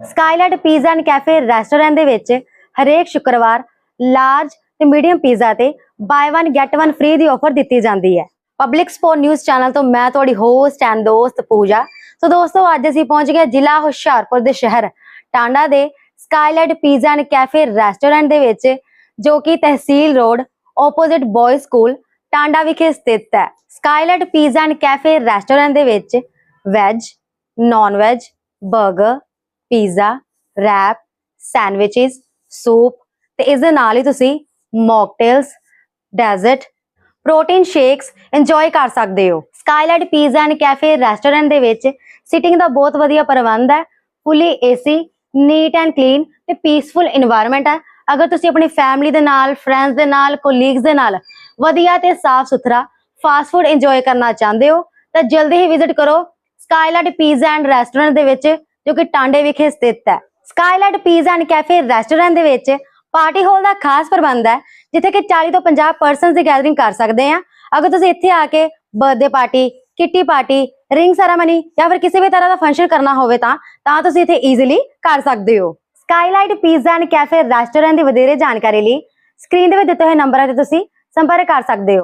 Skylight pizza and cafe restaurant ਦੇ ਵਿੱਚ ਹਰੇਕ ਸ਼ੁੱਕਰਵਾਰ ਲਾਰਜ ਤੇ ਮੀਡੀਅਮ ਪੀਜ਼ਾ ਤੇ ਬਾਈ 1 ਗੈਟ 1 ਫ੍ਰੀ ਦੀ ਆਫਰ ਦਿੱਤੀ ਜਾਂਦੀ ਹੈ। ਪਬਲਿਕ ਸਪੋਰਟ ਨਿਊਜ਼ ਚੈਨਲ ਤੋਂ ਮੈਂ ਤੁਹਾਡੀ ਹੋਸਟ ਐਂਡ ਦੋਸਤ ਪੂਜਾ। ਸੋ ਦੋਸਤੋ, ਅੱਜ ਅਸੀਂ ਪਹੁੰਚ ਗਏ ਜ਼ਿਲ੍ਹਾ ਹੁਸ਼ਿਆਰਪੁਰ ਦੇ ਸ਼ਹਿਰ, ਟਾਂਡਾ ਦੇ Skylight pizza and cafe restaurant ਦੇ ਵਿੱਚ, ਜੋ ਕਿ Tehsil road opposite boys school Tanda ਵਿਖੇ ਸਥਿਤ ਹੈ। Skylight pizza and cafe restaurant ਦੇ ਵਿੱਚ ਵੈਜ ਨਾਨ ਵੈਜ 버ਗਰ ਪੀਜ਼ਾ, ਰੈਪ, ਸੈਂਡਵਿਚਸ, ਸੂਪ ਤੇ ਇਸ ਦੇ ਨਾਲ ਹੀ ਤੁਸੀਂ mocktails, dessert, protein shakes enjoy ਕਰ ਸਕਦੇ ਹੋ। Skylight pizza and cafe restaurant ਦੇ ਵਿੱਚ ਸਿਟਿੰਗ ਦਾ ਬਹੁਤ ਵਧੀਆ ਪ੍ਰਬੰਧ ਹੈ। Fully AC neat and clean ਤੇ ਪੀਸਫੁਲ এনवायरमेंट ਹੈ। ਅਗਰ ਤੁਸੀਂ ਆਪਣੀ ਫੈਮਿਲੀ ਦੇ ਨਾਲ ਫਰੈਂਡਸ ਦੇ ਨਾਲ ਕੋਲੀਗਸ ਦੇ ਨਾਲ ਵਧੀਆ ਤੇ ਸਾਫ਼ ਸੁਥਰਾ ਫਾਸਟ ਫੂਡ ਇੰਜੋਏ ਕਰਨਾ ਚਾਹੁੰਦੇ ਹੋ, ਤਾਂ ਜਲਦੀ ਹੀ ਵਿਜ਼ਿਟ ਕਰੋ। ਸਕਾਈਲਾਈਟ ਪੀਜ਼ਾ ਐਂਡ ਰੈਸਟੋਰੈਂਟ ਦੇ ਵਿੱਚ ਜੋ ਕਿ ਟਾਂਡੇ ਵਿਖੇ ਸਥਿਤ ਹੈ। Skylight pizza and cafe restaurant ਦੇ ਵਿੱਚ ਪਾਰਟੀ ਹਾਲ ਦਾ ਖਾਸ ਪ੍ਰਬੰਧ ਹੈ, ਜਿੱਥੇ ਕਿ 40 ਤੋਂ 50 ਪਰਸਨਸ ਦੀ ਗੈਦਰਿੰਗ ਕਰ ਸਕਦੇ ਆ ਅਗਰ ਤੁਸੀਂ ਇੱਥੇ ਆ ਕੇ birthday party kitty party ring ceremony ਜਾਂ ਫਿਰ ਕਿਸੇ ਵੀ ਤਰ੍ਹਾਂ ਦਾ ਫੰਕਸ਼ਨ ਕਰਨਾ ਹੋਵੇ ਤਾਂ ਤਾਂ ਤੁਸੀਂ ਇੱਥੇ ਈਜ਼ੀਲੀ ਕਰ ਸਕਦੇ ਹੋ। Skylight pizza and cafe restaurant ਦੀ ਵਧੇਰੇ ਜਾਣਕਾਰੀ ਲਈ ਸਕਰੀਨ ਦੇ ਵਿੱਚ ਦਿੱਤੇ ਹੋਏ ਨੰਬਰਾਂ ਤੇ ਤੁਸੀਂ ਸੰਪਰਕ ਕਰ ਸਕਦੇ ਹੋ।